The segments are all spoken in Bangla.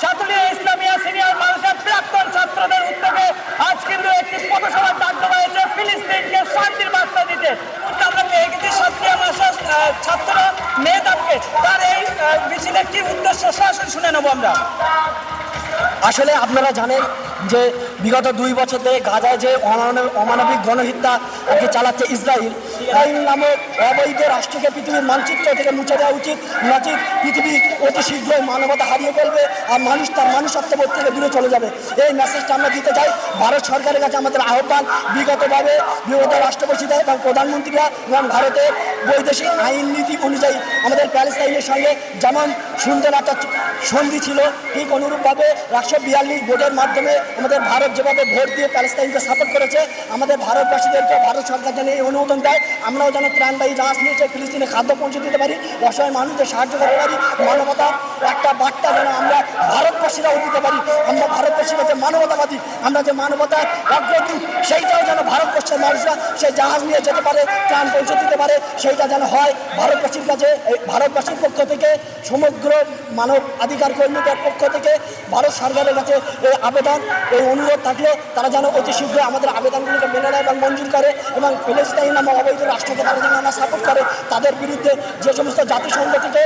সাতরিয়া ইসলামিয়া সিনিয়র মানুষের প্রাক্তন ছাত্রদের উদ্যোগে আজ কিন্তু একটি পথসভা ডাক হয়েছে। ফিলিস্তিনকে শান্তির বার্তা দিতে। আমরা পেয়ে গেছি সাতরিয়া ছাত্র মেয়েদাবকে তার এই মিছিলের কি উদ্দেশ্য? শাসন শুনে নেব আমরা। আসলে আপনারা জানেন যে বিগত দুই বছর ধরে গাজায় যে অমানব- অমানবিক গণহত্যা আর কি চালাচ্ছে ইসরায়েল এই নামক অবৈধ রাষ্ট্রকে পৃথিবীর মানচিত্র থেকে মুছে দেওয়া উচিত নচিত পৃথিবী অতি শীঘ্রই মানবতা হারিয়ে ফেলবে আর মানুষ তার মানুষত্ববোধ থেকে দূরে চলে যাবে। এই মেসেজটা আমরা দিতে চাই ভারত সরকারের কাছে আমাদের আহ্বান। বিগতভাবে বিগত রাষ্ট্রপতিরা এবং প্রধানমন্ত্রীরা এবং ভারতের বৈদেশিক আইন নীতি অনুযায়ী আমাদের প্যালেস্তাইনের সঙ্গে যেমন সুন্দর একটা সন্ধি ছিল, ঠিক অনুরূপভাবে একশো বিয়াল্লিশ ভোটের মাধ্যমে আমাদের ভারত যেভাবে ভোট দিয়ে প্যালেস্তাইনকে সাপোর্ট করেছে, আমাদের ভারতবাসীদেরকে ভারত সরকার যেন এই অনুমোদন দেয়, আমরাও যেন ত্রাণবাহী জাহাজ নিয়ে এসে ফিলিস্তিনে খাদ্য পৌঁছে দিতে পারি, অসহায় মানুষদের সাহায্য করতে পারি, মানবতার একটা বার্তা যেন আমরা ভারতবাসীরাও দিতে পারি। আমরা ভারতবাসীরা যে মানবতাবাদী, আমরা যে মানবতার অগ্রদূত, সেইটাও যেন ভারতবর্ষের মানুষরা সেই জাহাজ নিয়ে যেতে পারে, ত্রাণ পৌঁছে দিতে পারে, সেইটা যেন হয়। ভারতবাসীর কাছে ভারতবাসীর পক্ষ থেকে, সমগ্র মানব অধিকার কর্মীদের পক্ষ থেকে, ভারত সরকারের কাছে এই আবেদন এই অনুরোধ থাকলে তারা যেন অতি শীঘ্র আমাদের আবেদনগুলিকে মেনে নেয় এবং মঞ্জুর করে এবং ফিলিস্তাইন নামক অবৈধ রাষ্ট্রকে তারা যেন না সাপোর্ট করে তাদের বিরুদ্ধে যে সমস্ত জাতিসংঘ থেকে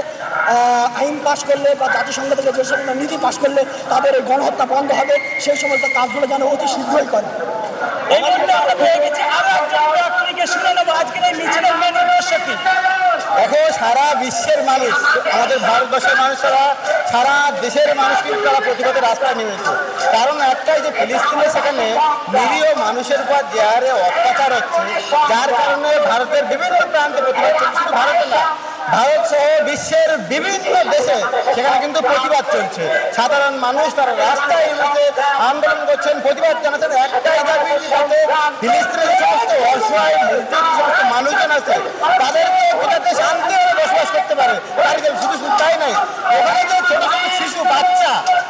আইন পাশ করলে বা জাতিসংঘ থেকে যে সমস্ত নীতি পাশ করলে তাদের এই গণহত্যা বন্ধ হবে সেই সমস্ত কাজগুলো যেন অতি শীঘ্রই করে। এই মুহূর্তে আমরা পেয়ে গেছি আরও একজন শুনে নেব আজকের এই মিছিলের মেন উদ্দেশ্য কি? দেখো সারা বিশ্বের মানুষ আমাদের ভারতবর্ষের মানুষরা সারা দেশের মানুষ কিন্তু তারা প্রতিবাদের রাস্তায় নেমেছে। কারণ একটাই যে ফিলিস্তিনের সেখানে নিরীহ মানুষের উপর যে হারে অত্যাচার হচ্ছে, যার কারণে ভারতের বিভিন্ন প্রান্তে প্রতিবাদ চলছে, শুধু ভারতে না, ভারত সহ বিশ্বের বিভিন্ন দেশে সেখানে কিন্তু প্রতিবাদ চলছে। সাধারণ মানুষ তারা রাস্তায় নেমেছে, আন্দোলন করছেন, প্রতিবাদ জানাচ্ছেন। একটাই দাবি যাতে ফিলিস্তিনের সমস্ত অসহায় সমস্ত মানুষজন আছে তাদেরকে যাতে শান্তিভাবে বসবাস করতে পারে। শুধু তাই নাই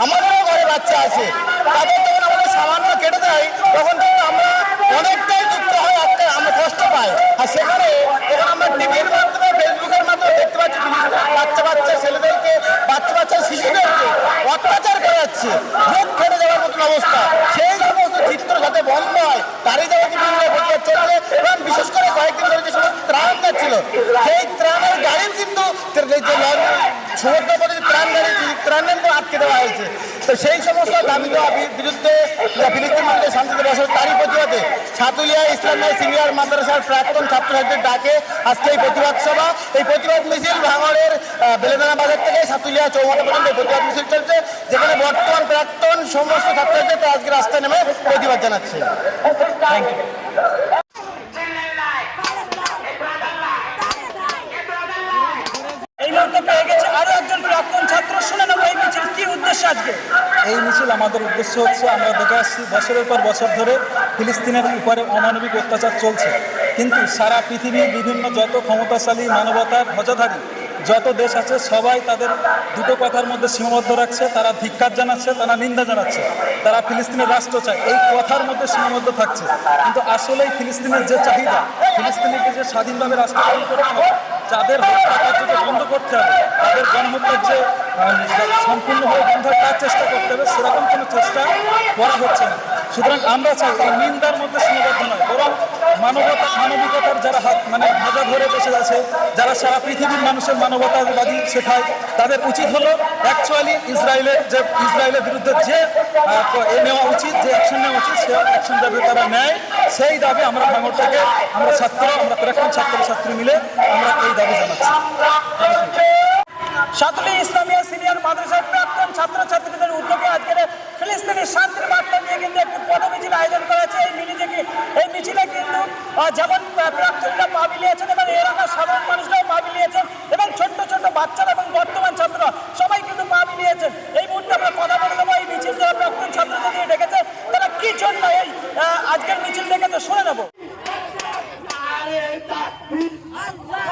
আমাদেরও ঘরে বাচ্চা আছে। তাদের যখন আমাদের সামান্য কেটে দেয় তখন কিন্তু আমরা অনেকটাই দুঃখ হয় একটা আমরা কষ্ট পাই আর সেখানে যখন আমরা টিভির মাধ্যমে ফেসবুকের মাধ্যমে দেখতে পাচ্ছি ফিলিস্তিনের বাচ্চা বাচ্চা ছেলেদেরকে বাচ্চা বাচ্চা শিশুদেরকে অত্যাচার করা যাচ্ছে মুখ ফেটে যাওয়ার মতন অবস্থা সেই সমস্ত চিত্র যাতে বন্ধ হয় তারই যাবে বিভিন্ন প্রতিবাদ চলছে এবং বিশেষ করে কয়েকদিন ধরে যে সমস্ত ত্রাণ যাচ্ছিল সেই ত্রাণের গাড়িও কিন্তু এই যে লঞ্চ সমুদ্র পথে যে ত্রাণ গাড়ি সেই ত্রাণের কিন্তু আটকে দেওয়া হয়েছে সেই সমস্ত দাবি দেওয়া বিরুদ্ধে ফিলিস্তিন মানুষের শান্তিতে বসে তারই প্রতিবাদে সাতুলিয়া ইসলামিয়া সিনিয়র মাদ্রাসার প্রাক্তন ছাত্রছাত্রীদের ডাকে আজকে এই প্রতিবাদ সভা। এই প্রতিবাদ মিছিল ভাঙড়ের বেলেদানা বাজার থেকে সাতুলিয়া চৌমাথা পর্যন্ত প্রতিবাদ মিছিল চলছে, যেখানে বর্তমান প্রাক্তন সমস্ত ছাত্রছাত্রীরা আজকে রাস্তায় নেমে প্রতিবাদ জানাচ্ছে। এই মুহূর্তে পেয়ে গেছি আরও একজন প্রাক্তন ছাত্র শুনে নেব এই আজকে। এই মিছিল আমাদের উদ্দেশ্য হচ্ছে, আমরা দেখে আসছি, বছরের পর বছর ধরে ফিলিস্তিনের উপরে অমানবিক অত্যাচার চলছে। কিন্তু সারা পৃথিবীর বিভিন্ন যত ক্ষমতাশালী, মানবতার ধ্বজাধারী, যত দেশ আছে, সবাই তাদের দুটো কথার মধ্যে সীমাবদ্ধ রাখছে। তারা ধিক্কার জানাচ্ছে, তারা নিন্দা জানাচ্ছে। তারা ফিলিস্তিনের রাষ্ট্র চায়। এই কথার মধ্যে সীমাবদ্ধ থাকছে। কিন্তু আসলেই ফিলিস্তিনের যে চাহিদা, ফিলিস্তিনিকে যে স্বাধীনভাবে রাষ্ট্র যাদের হত্যাকার্যকে বন্ধ করতে হবে, তাদের গণহত্যার যে সম্পূর্ণভাবে বন্ধ তার চেষ্টা করতে হবে, সেরকম কোনো চেষ্টা করা হচ্ছে না। সুতরাং আমরা চাই এই নিন্দার মধ্যে সীমাবদ্ধ নয়, বরং মানবতা, মানবিকতার যারা হাত মানে ভাজা ধরে বসে আছে, যারা সারা পৃথিবীর মানুষের মানবতাবাদী শেখায়, তাদের উচিত হলো অ্যাকচুয়ালি ইসরায়েলের যে, ইসরায়েলের বিরুদ্ধে যে এ নেওয়া উচিত, যে অ্যাকশন নেওয়া উচিত, সে অ্যাকশন যাতে তারা নেয়। সেই দাবি আমরা ভাঙর আমরা ছাত্র, আমরা প্রাক্তন ছাত্র ছাত্রী মিলে আমরা এই দাবি জানাচ্ছি। যেমন প্রাক্তনীরা পা মিলিয়েছেন এবং এলাকার সাধারণ মানুষরাও পা মিলিয়েছেন এবং ছোট্ট ছোট্ট বাচ্চারা এবং বর্তমান ছাত্ররা সবাই কিন্তু পা মিলিয়েছেন। এই মুহূর্তে আমরা কথা বলে দেবো এই মিছিল যারা প্রাক্তন ছাত্রছাত্রী ডেকেছে, তারা কি জন্য এই আজকের মিছিল ডেকেছে শুনে নেব। আল্লাহ।